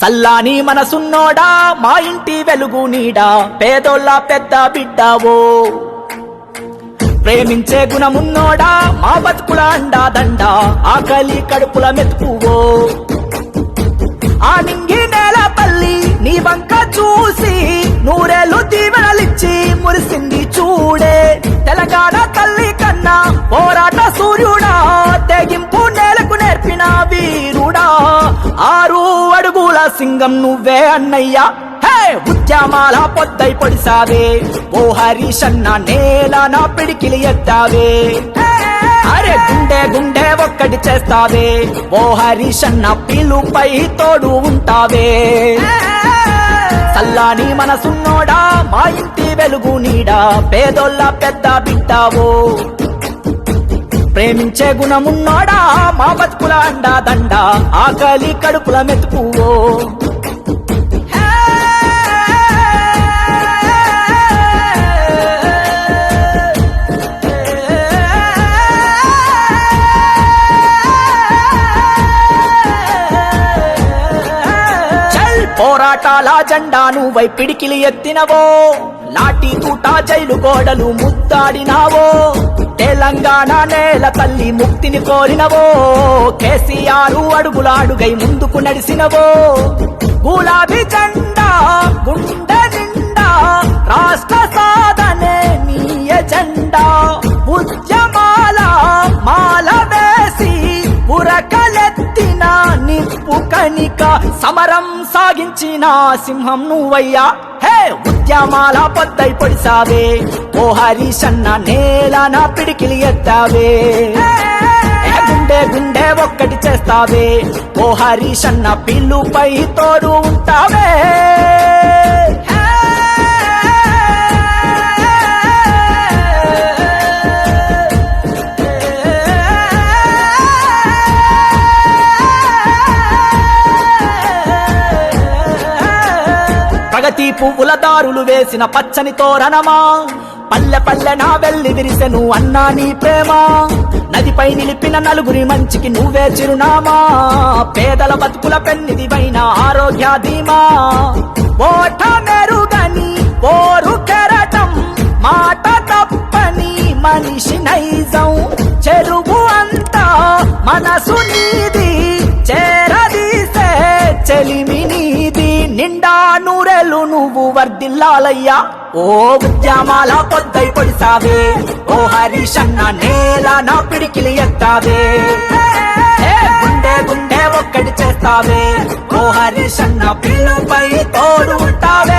సల్లాని మనసున్నోడా మా ఇంటి వెలుగు నీడా పేదోళ్ళ పెద్ద బిడ్డావో. ప్రేమించే గుణమున్నోడా మా బతుకుల అండా దండ ఆకలి కడుపుల మెతుకువో. ఆ నింగి నేల పల్లి నీ వంక చూసి నూరేళ్ళు దీవెనలిచ్చి మురిసింది చూడే. తెలంగాణ తల్లి కన్నా పోరాట సూర్యుడా తెగింపు సింగం నువ్వే అన్నయ్యా. హే ఉద్యమాల పొద్దై పొడిసావే. ఓ హరీషన్న నేల నా పిడికిలి ఎత్తావే. అరే గుండె గుండె ఒక్కటి చేస్తావే. ఓ హరీషన్న పిలుపై తోడు ఉంటావే. సల్లాని మనసున్నోడా మా ఇంటి వెలుగు నీడా. పేదోళ్ళ పెద్ద బిడ్డావో. ప్రేమించే గుణమున్నోడా? మా బతుకుల అండా దండ ఆకలి కడుపుల మెతుకువో. పోరాటాల జెండా నువ్వై పిడికిలి ఎత్తినవో. లాఠీ తూటా జైలు గోడలు ముద్దాడినావో తెలంగాణ నేల తల్లి ముక్తిని కోరినవో కేసీఆర్ అడుగులాడుగై ముందుకు నడిసినవో గులాబీ జెండా సైనిక సమరం సాగించిన సింహం నువ్వయ్యా. హే ఉద్యమాల పొద్దై పొడిసావే. ఓ హరీషన్న నేల నా పిడికిలి ఎత్తావే. గుండె గుండె ఒక్కటి చేస్తావే. ఓ హరీషన్న పిల్లుపై తోడు ఉంటావే. ప్రగతి పువ్వుల దారులు వేసిన పచ్చని తోరణమా? పల్లె పల్లె నా వెళ్ళి విరిసెను అన్నా నీ ప్రేమ? నదిపై నిలిపిన నలుగురి మంచికి నువ్వే చిరునామా? పేదల బతుకుల పెన్నిదివైన ఆరోగ్య ధీమా? ఓట మెరుగని ఓరు కెరటం మాట తప్పని మనిషి నైజం చెరువు నిండా నూరెలు నువ్వు వర్దిల్లాలయ్యా ఓ ఉద్యమాల పొద్దై పొడిసావే. ఓ హరీషన్న నేల నా పిడికిలి ఎత్తావే. గుండె గుండె ఒక్కటి చేస్తావే. ఓ హరీషన్న పిల్లుపై తోడు ఉంటావే.